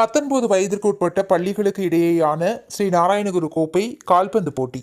பத்தொன்பது வயதிற்கு உட்பட்ட பள்ளிகளுக்கு இடையேயான ஸ்ரீ நாராயணகுரு கோப்பை கால்பந்து போட்டி.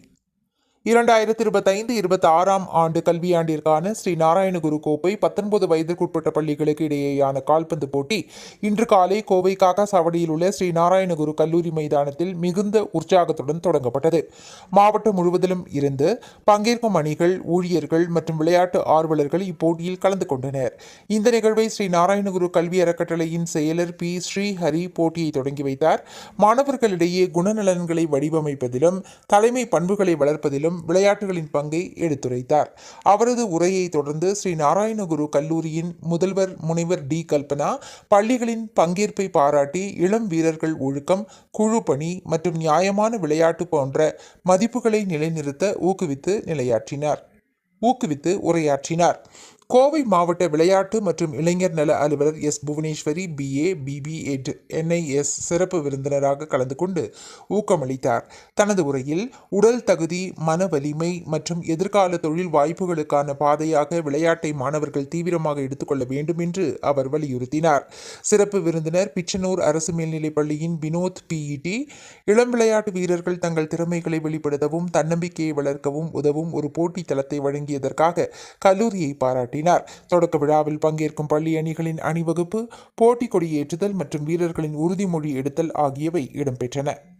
இரண்டாயிரத்தி இருபத்தைந்து இருபத்தி ஆறாம் ஆண்டு கல்வியாண்டிற்கான ஸ்ரீ நாராயணகுரு கோப்பை பத்தொன்பது வயதிற்குட்பட்ட பள்ளிகளுக்கு இடையேயான கால்பந்து போட்டி இன்று காலை கோவை காக்கா சாவடியில் உள்ள ஸ்ரீ நாராயணகுரு கல்லூரி மைதானத்தில் மிகுந்த உற்சாகத்துடன் தொடங்கப்பட்டது. மாவட்டம் முழுவதிலும் இருந்து பங்கேற்கும் அணிகள் ஊழியர்கள் மற்றும் விளையாட்டு ஆர்வலர்கள் இப்போட்டியில் கலந்து கொண்டனர். இந்த நிகழ்வை ஸ்ரீ நாராயணகுரு கல்வி அறக்கட்டளையின் செயலர் பி ஸ்ரீஹரி போட்டியை தொடங்கி வைத்தார். மாணவர்களிடையே குணநலன்களை வடிவமைப்பதிலும் தலைமை பண்புகளை வளர்ப்பதிலும் விளையாட்டுகளின் பங்கை எடுத்துரைத்தார். அவரது உரையை தொடர்ந்து ஸ்ரீ நாராயணகுரு கல்லூரியின் முதல்வர் முனைவர் டி. கல்பனா பள்ளிகளின் பங்கேற்பை பாராட்டி இளம் வீரர்கள் ஒழுக்கம் குழு பணி மற்றும் நியாயமான விளையாட்டு போன்ற மதிப்புகளை நிலைநிறுத்த ஊக்குவித்து நிலையாற்றினார். ஊக்குவித்து உரையாற்றினார். கோவை மாவட்ட விளையாட்டு மற்றும் இளைஞர் நல அலுவலர் S Bhuvaneswari BA BP Ed NIS சிறப்பு விருந்தினராக கலந்து கொண்டு ஊக்கமளித்தார். தனது உரையில் உடல் தகுதி மன வலிமை மற்றும் எதிர்கால தொழில் வாய்ப்புகளுக்கான பாதையாக விளையாட்டை மாணவர்கள் தீவிரமாக எடுத்துக்கொள்ள வேண்டும் என்று அவர் வலியுறுத்தினார். சிறப்பு விருந்தினர் பிச்சனூர் அரசு மேல்நிலைப் பள்ளியின் வினோத் பிஇடி இளம் விளையாட்டு வீரர்கள் தங்கள் திறமைகளை வெளிப்படுத்தவும் தன்னம்பிக்கையை வளர்க்கவும் உதவும் ஒரு போட்டி தளத்தை வழங்கியதற்காக கல்லூரியை பாராட்டி பாராட்டினார். தொடக்க விழாவில் பங்கேற்கும் பள்ளி அணிகளின் அணிவகுப்பு போட்டி கொடியேற்றுதல் மற்றும் வீரர்களின் உறுதிமொழி எடுத்தல் ஆகியவை இடம்பெற்றன.